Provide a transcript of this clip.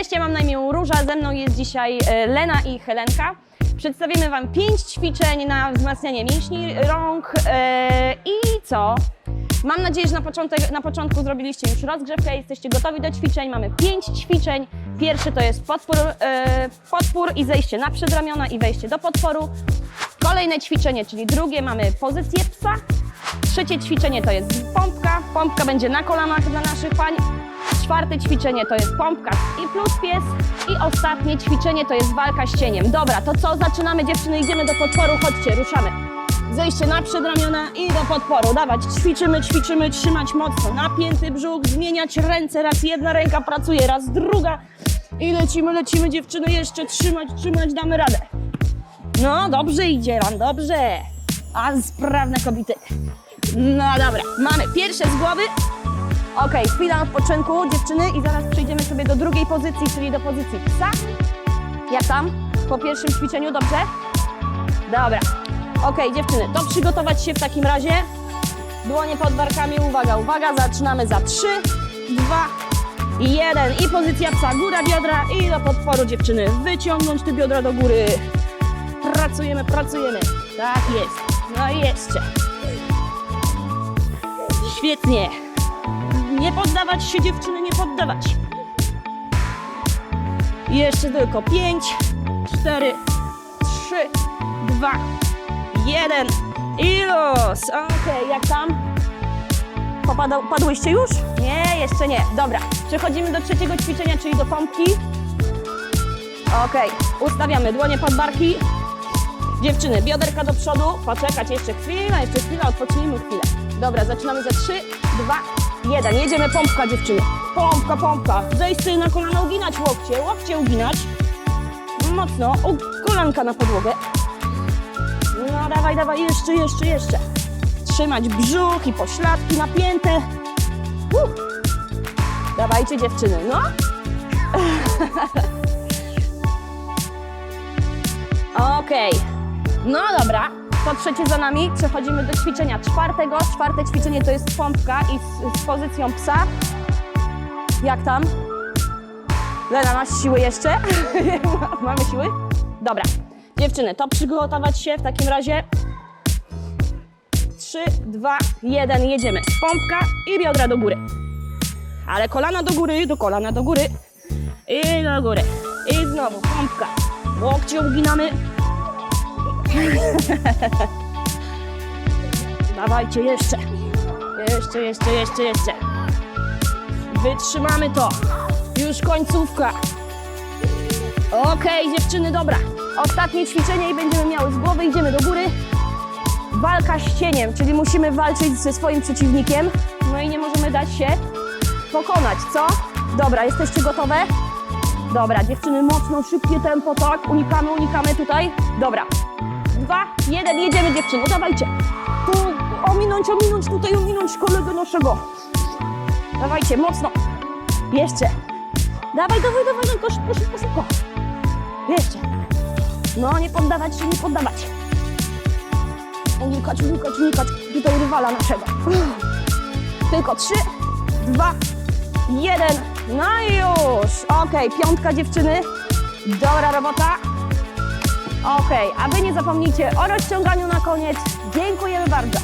Cześć, ja mam na imię Róża, ze mną jest dzisiaj e, Lena i Helenka. Przedstawimy Wam pięć ćwiczeń na wzmacnianie mięśni rąk e, i co? Mam nadzieję, że na, początek, na początku zrobiliście już rozgrzewkę, jesteście gotowi do ćwiczeń. Mamy pięć ćwiczeń. Pierwszy to jest podpór, e, podpór i zejście na przedramiona i wejście do podporu. Kolejne ćwiczenie, czyli drugie, mamy pozycję psa. Trzecie ćwiczenie to jest pompka. Pompka będzie na kolanach dla naszych pań. Czwarte ćwiczenie to jest pompka i plus pies. I ostatnie ćwiczenie to jest walka z cieniem. Dobra, to co? Zaczynamy dziewczyny, idziemy do podporu, chodźcie, ruszamy. Zejście na przedramiona i do podporu. Dawać, ćwiczymy, ćwiczymy, trzymać mocno. Napięty brzuch, zmieniać ręce. Raz jedna ręka pracuje, raz druga. I lecimy, lecimy dziewczyny, jeszcze trzymać, trzymać, damy radę. No, dobrze idzie wam, dobrze. A sprawne kobiety. No dobra, mamy pierwsze z głowy. Okej, chwila odpoczynku dziewczyny i zaraz przejdziemy sobie do drugiej pozycji, czyli do pozycji psa. Jak tam? Po pierwszym ćwiczeniu, dobrze? Dobra. Okej, dziewczyny, to przygotować się w takim razie. Dłonie pod barkami, uwaga, uwaga, zaczynamy za 3, 2, 1 i pozycja psa, góra biodra i do podporu dziewczyny. Wyciągnąć te biodra do góry. Pracujemy, pracujemy. Tak jest. No i jeszcze. Świetnie. Nie poddawać się dziewczyny, nie poddawać. Jeszcze tylko 5, 4, 3, 2, 1 i los. Okej, jak tam? Popadał, padłyście już? Nie, jeszcze nie. Dobra, przechodzimy do trzeciego ćwiczenia, czyli do pompki. Okej, ustawiamy dłonie pod barki. Dziewczyny, bioderka do przodu. Poczekać jeszcze chwilę, jeszcze chwilę, odpocznijmy chwilę. Dobra, zaczynamy za 3, 2, 1. Jedziemy pompka, dziewczyny. Pompka, pompka. Zejść sobie na kolana, uginać łokcie, łokcie uginać. Mocno, o, kolanka na podłogę. No dawaj, dawaj, jeszcze, jeszcze, jeszcze. Trzymać brzuch i pośladki napięte. Uh. Dawajcie dziewczyny, no. Okej. No dobra, to trzecie za nami. Przechodzimy do ćwiczenia czwartego. Czwarte ćwiczenie to jest pompka i z, z pozycją psa. Jak tam? Lena, masz siły jeszcze? Mamy siły? Dobra. Dziewczyny, to przygotować się w takim razie. 3, 2, 1, jedziemy. Pompka i biodra do góry. Ale kolana do góry, do kolana do góry. I do góry. I znowu pompka. Łokcie uginamy. Dawajcie jeszcze. Jeszcze, jeszcze, jeszcze, jeszcze. Wytrzymamy to. Już końcówka. Okej, dziewczyny, dobra. Ostatnie ćwiczenie i będziemy miały z głowy. Idziemy do góry. Walka z cieniem, czyli musimy walczyć ze swoim przeciwnikiem. No i nie możemy dać się pokonać, co? Dobra, jesteście gotowe? Dobra, dziewczyny, mocno, szybkie tempo, tak? Unikamy, unikamy tutaj. Dobra. Dwa, jeden, jedziemy dziewczyny, dawajcie. Tu ominąć, ominąć, tutaj ominąć kolegę naszego. Dawajcie, mocno. Jeszcze. Dawaj, dawaj, dawaj, tylko szybko, szybko, szybko. Jeszcze. No, nie poddawać się, nie poddawać. Unikać, unikać, unikać tutaj rywala naszego. Tylko trzy, dwa, jeden. No już. Okej, piątka dziewczyny. Dobra robota. Okej, a wy nie zapomnijcie o rozciąganiu na koniec. Dziękujemy bardzo.